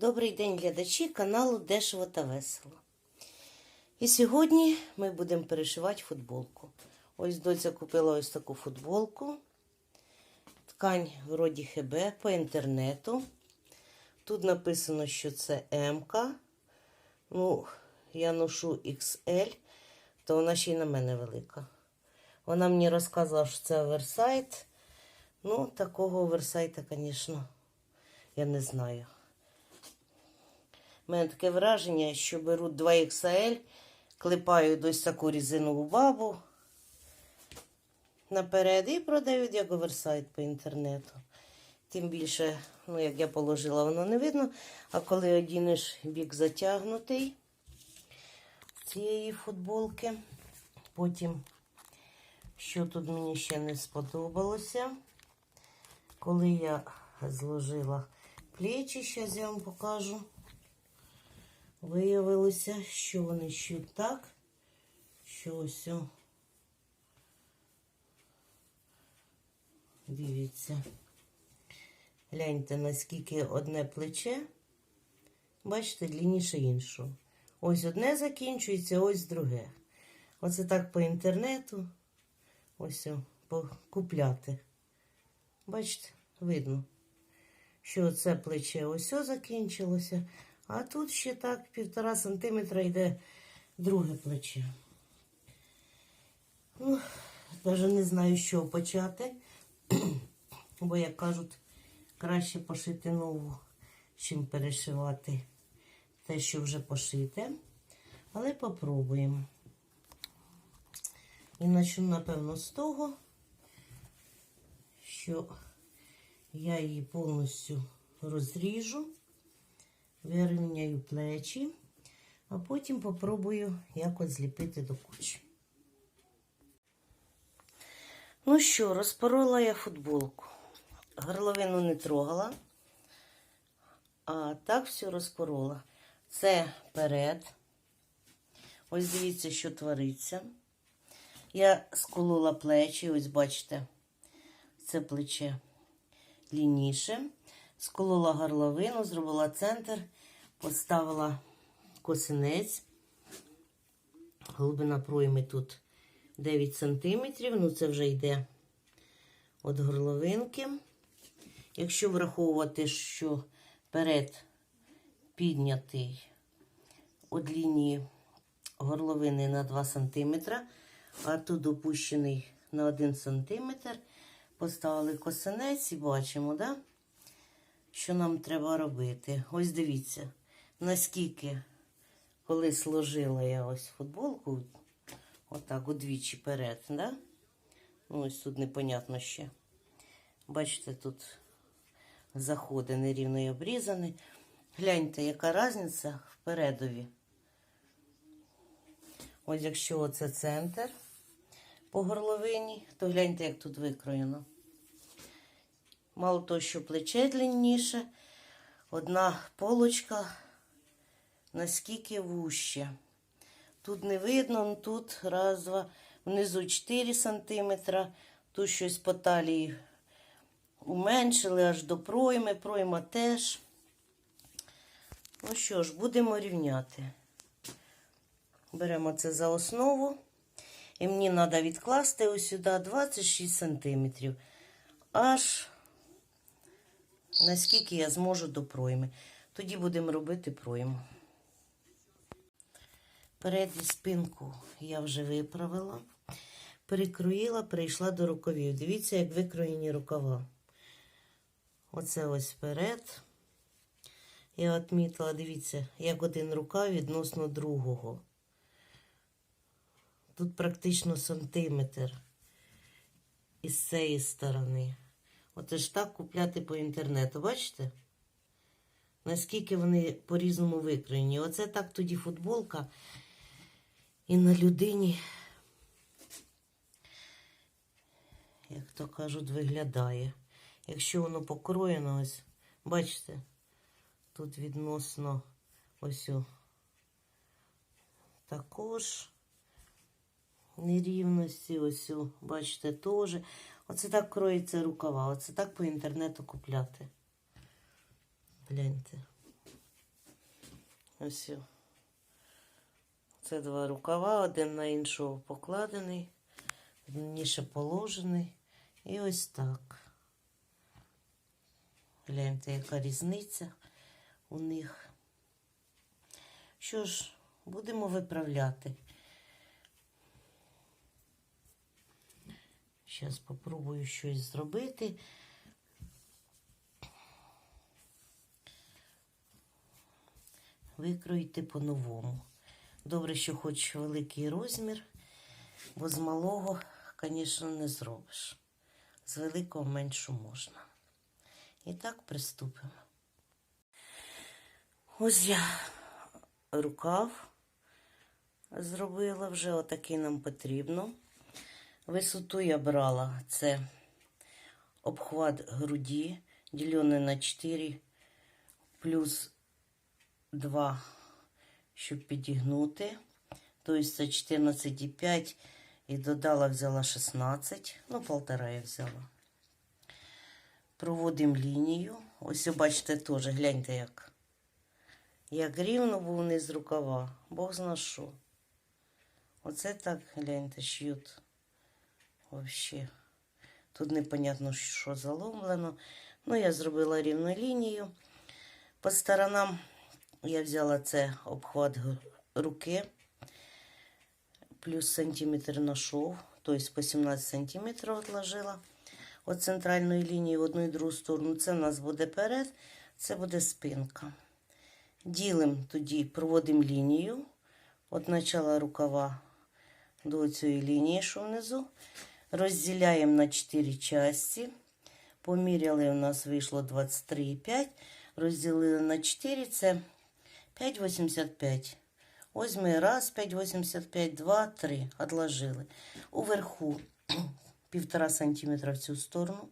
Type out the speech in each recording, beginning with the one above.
Добрий день, глядачі каналу Дешево та Весело. І сьогодні ми будемо перешивати футболку. Ось доця купила ось таку футболку. Ткань вроді ХБ по інтернету. Тут написано, що це МК. Ну, я ношу XL, то вона ще й на мене велика. Вона мені розказала, що це оверсайт. Ну, такого оверсайта, звісно, я не знаю. У мене таке враження, що беруть 2XL, клепають ось таку різинову бабу наперед і продають як оверсайт по інтернету. Тим більше, ну, як я положила, воно не видно. А коли одінеш бік затягнутий цієї футболки, потім, що тут мені ще не сподобалося, коли я зложила плечі, зараз я вам покажу. Виявилося, що вони ще так, що ось. Дивіться. Гляньте, наскільки одне плече, бачите, длинніше іншого. Ось одне закінчується, ось друге. Оце так по інтернету. Ось о, покупляти. Бачите, видно, що це плече ось о закінчилося. А тут ще так півтора сантиметра йде друге плече. Ну, навіть не знаю, з чого почати. Бо, як кажуть, краще пошити нову, чим перешивати те, що вже пошите. Але попробуємо. І почну, напевно, з того, що я її повністю розріжу вирівняю плечі, а потім попробую якось зліпити до кучі. Ну що, розпорола я футболку. Горловину не трогала, а так все розпорола. Це перед. Ось дивіться, що твориться. Я сколола плечі, ось бачите, це плече лініше. Сколола горловину, зробила центр, поставила косинець. Глибина пройми тут 9 см. Ну, це вже йде від горловинки. Якщо враховувати, що перед піднятий від лінії горловини на 2 см, а тут опущений на 1 см, поставили косинець і бачимо, да? Що нам треба робити. Ось дивіться, наскільки, коли сложила я ось футболку, отак удвічі перед, да? Ну, ось тут непонятно ще. Бачите, тут заходи нерівно і обрізані. Гляньте, яка різниця в передові. Ось якщо оце центр по горловині, то гляньте, як тут викроєно. Мало того, що плече длинніше, одна полочка наскільки вужче. Тут не видно, ну тут раз, два, внизу 4 см, тут щось по талії уменшили аж до пройми, пройма теж. Ну що ж, будемо рівняти. Беремо це за основу. І мені треба відкласти ось сюди 26 см. Аж наскільки я зможу до пройми. Тоді будемо робити пройму. Передню спинку я вже виправила, перекроїла, перейшла до рукавів. Дивіться, як викроєні рукава. Оце ось вперед. Я відмітила, дивіться, як один рукав відносно другого. Тут практично сантиметр із цієї сторони. Оце ж так купляти по інтернету, бачите? Наскільки вони по-різному викроєні. Оце так тоді футболка і на людині, як то кажуть, виглядає. Якщо воно покроєно, ось, бачите, тут відносно ось о, також нерівності, ось, о, бачите, теж. Оце так кроється рукава, оце так по інтернету купляти. Гляньте. Ось. Це два рукава, один на іншого покладений, ніше положений. І ось так. Гляньте, яка різниця у них. Що ж, будемо виправляти. Зараз спробую щось зробити. Викроїти по-новому. Добре, що хоч великий розмір, бо з малого, звісно, не зробиш. З великого меншу можна. І так приступимо. Ось я рукав зробила вже, отакий нам потрібно. Висоту я брала це обхват груді, ділений на 4 плюс 2, щоб підігнути. Тобто це 14,5 і додала, взяла 16, ну, полтора я взяла. Проводимо лінію. Ось, бачите, теж, гляньте як. Як рівно був низ рукава. Бог зна що. Оце так, гляньте, шьют. Вообще. Тут непонятно, що заломлено. Ну, я зробила рівну лінію. По сторонам я взяла це обхват руки. Плюс сантиметр на шов. Тобто по 17 сантиметрів отложила. От центральної лінії в одну і другу сторону. Це у нас буде перед, це буде спинка. Ділимо тоді, проводимо лінію. От начала рукава до цієї лінії, що внизу. Розділяємо на 4 часті. Поміряли, у нас вийшло 23,5. Розділили на 4, це 5,85. Ось ми раз, 5,85, 2, 3. Отложили. Уверху півтора сантиметра в цю сторону.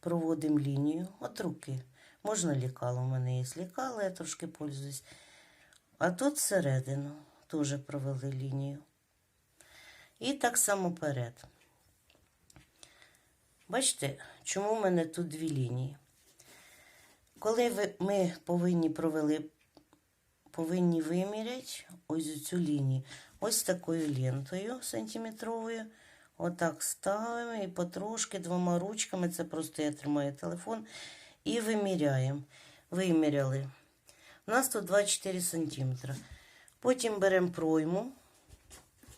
Проводимо лінію от руки. Можна лікало, у мене є лікало, я трошки пользуюсь. А тут всередину теж провели лінію. І так само перед. Бачите, чому в мене тут дві лінії? Коли ми повинні провели, повинні виміряти ось цю лінію. Ось такою лентою сантиметровою. Отак ставимо і потрошки двома ручками. Це просто я тримаю телефон. І виміряємо. Виміряли. У нас тут 24 сантиметра. Потім беремо пройму.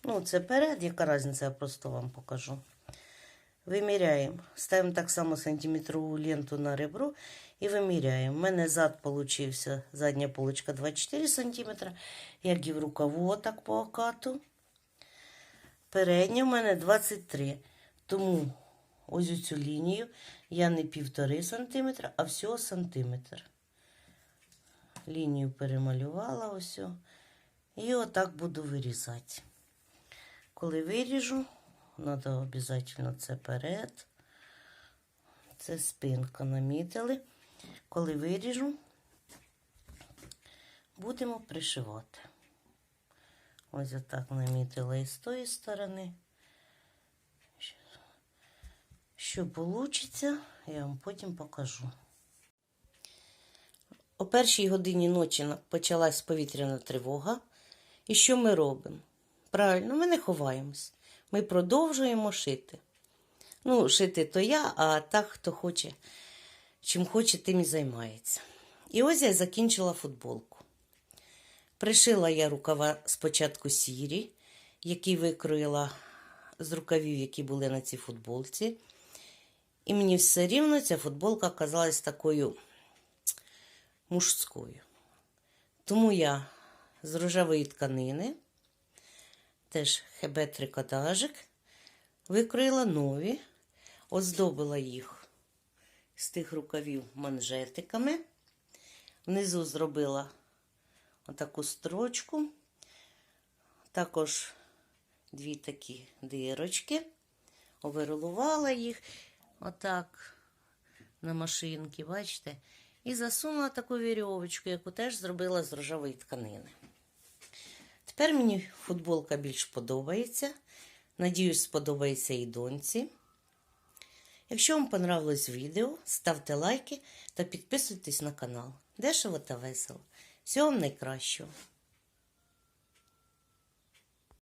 Ну, це перед, яка різниця, я просто вам покажу. Виміряємо. Ставимо так само сантиметрову ленту на ребро і виміряємо. У мене зад получився, задня полочка 24 сантиметра, як і в рукаву, отак по окату. Передня в мене 23. Тому ось цю лінію я не півтори сантиметра, а всього сантиметр. Лінію перемалювала ось. І отак буду вирізати. Коли виріжу, треба обов'язково це перед. Це спинка намітили. Коли виріжу, будемо пришивати. Ось отак намітила і з тої сторони. Що вийде, я вам потім покажу. О першій годині ночі почалась повітряна тривога. І що ми робимо? Правильно, ми не ховаємось. Ми продовжуємо шити. Ну, шити то я, а так, хто хоче, чим хоче, тим і займається. І ось я закінчила футболку. Пришила я рукава спочатку сірі, які викроїла з рукавів, які були на цій футболці. І мені все рівно ця футболка казалась такою мужською. Тому я з рожевої тканини, теж хебе трикотажик, викроїла нові, оздобила їх з тих рукавів манжетиками. Внизу зробила отаку строчку, також дві такі дирочки, оверлувала їх отак на машинки, бачите, і засунула таку вірьовочку, яку теж зробила з рожевої тканини. Тепер мені футболка більш подобається. Надіюсь, сподобається і доньці. Якщо вам понравилось відео, ставте лайки та підписуйтесь на канал. Дешево та весело. Всього вам найкращого.